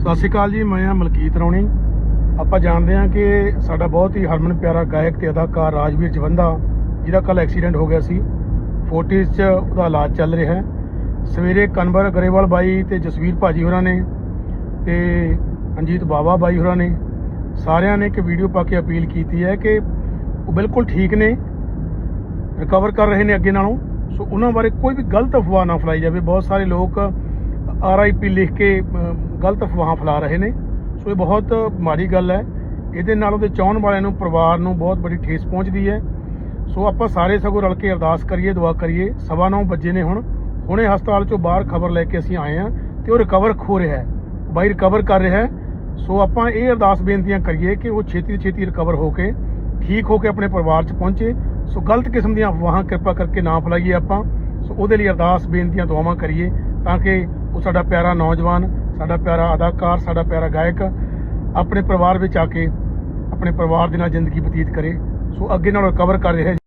ਸਤਿ ਸ਼੍ਰੀ ਅਕਾਲ ਜੀ, ਮੈਂ ਹਾਂ ਮਲਕੀਤ ਰੌਣੀ। ਆਪਾਂ ਜਾਣਦੇ ਹਾਂ ਕਿ ਸਾਡਾ ਬਹੁਤ ਹੀ ਹਰਮਨ ਪਿਆਰਾ ਗਾਇਕ ਤੇ ਅਦਾਕਾਰ ਰਾਜਵੀਰ ਜਵੰਦਾ, ਜਿਹਦਾ ਕੱਲ ਐਕਸੀਡੈਂਟ ਹੋ ਗਿਆ ਸੀ। ਫੋਰਟਿਸ 'ਚ ਉਹਦਾ ਇਲਾਜ ਚੱਲ ਰਿਹਾ ਹੈ। ਸਵੇਰੇ ਕਨਵਰ ਗਰੇਵਾਲ ਬਾਈ ਤੇ ਜਸਵੀਰ ਭਾਜੀ ਹੋਰਾਂ ਨੇ ਤੇ ਅੰਜੀਤ ਬਾਵਾ ਬਾਈ ਹੋਰਾਂ ਨੇ। ਸਾਰਿਆਂ ਨੇ ਇੱਕ ਵੀਡੀਓ ਪਾ ਕੇ ਅਪੀਲ ਕੀਤੀ ਹੈ ਕਿ ਉਹ ਬਿਲਕੁਲ ਠੀਕ ਨੇ, ਰਿਕਵਰ ਕਰ ਰਹੇ ਨੇ ਅੱਗੇ ਨਾਲੋਂ। ਸੋ ਉਹਨਾਂ ਬਾਰੇ ਕੋਈ ਵੀ ਗਲਤ ਅਫਵਾਹ ਨਾ ਫੈਲਾਈ ਜਾਵੇ। ਬਹੁਤ ਸਾਰੇ ਲੋਕ ਆਰਆਈਪੀ ਲਿਖ ਕੇ ਗਲਤ ਅਫਵਾਹਾਂ ਫੈਲਾ ਰਹੇ ਨੇ। ਸੋ ਇਹ ਬਹੁਤ ਮਾੜੀ ਗੱਲ ਹੈ। ਇਹਦੇ ਨਾਲ ਉਹਦੇ ਚਾਹਣ ਵਾਲਿਆਂ ਨੂੰ, ਪਰਿਵਾਰ ਨੂੰ ਬਹੁਤ ਬੜੀ ਠੇਸ ਪਹੁੰਚਦੀ ਹੈ। ਸੋ ਆਪਾਂ ਸਾਰੇ ਸਗੋਂ ਰਲ ਕੇ ਅਰਦਾਸ ਕਰੀਏ, ਦੁਆ ਕਰੀਏ। ਸਵਾ ਨੌ ਵਜੇ ਨੇ ਹੁਣ। ਹੁਣੇ ਹਸਪਤਾਲ ਚੋਂ ਬਾਹਰ ਖਬਰ ਲੈ ਕੇ ਅਸੀਂ ਆਏ ਹਾਂ ਤੇ ਉਹ ਰਿਕਵਰ ਹੋ ਰਿਹਾ ਹੈ। ਬਾਈ ਰਿਕਵਰ ਕਰ ਰਿਹਾ ਹੈ। ਸੋ ਆਪਾਂ ਇਹ ਅਰਦਾਸ ਬੇਨਤੀਆਂ ਕਰੀਏ ਕਿ ਉਹ ਛੇਤੀ ਤੋਂ ਛੇਤੀ ਰਿਕਵਰ ਹੋ ਕੇ, ਠੀਕ ਹੋ ਕੇ ਆਪਣੇ ਪਰਿਵਾਰ 'ਚ ਪਹੁੰਚੇ। ਸੋ ਗਲਤ ਕਿਸਮ ਦੀਆਂ ਅਫਵਾਹਾਂ ਕਿਰਪਾ ਕਰਕੇ ਨਾ ਫੈਲਾਈਏ ਆਪਾਂ। ਸੋ ਉਹਦੇ ਲਈ ਅਰਦਾਸ ਬੇਨਤੀਆਂ, ਦੁਆਵਾਂ ਕਰੀਏ ਤਾਂ ਕਿ ਉਹ ਸਾਡਾ ਪਿਆਰਾ ਨੌਜਵਾਨ, ਸਾਡਾ ਪਿਆਰਾ ਅਦਾਕਾਰ, ਸਾਡਾ ਪਿਆਰਾ ਗਾਇਕ ਆਪਣੇ ਪਰਿਵਾਰ ਵਿੱਚ ਆ ਕੇ ਆਪਣੇ ਪਰਿਵਾਰ ਦੇ ਨਾਲ ਜ਼ਿੰਦਗੀ ਬਤੀਤ ਕਰੇ। ਸੋ ਅੱਗੇ ਨਾਲ ਰਿਕਵਰ ਕਰ ਰਿਹਾ ਹੈ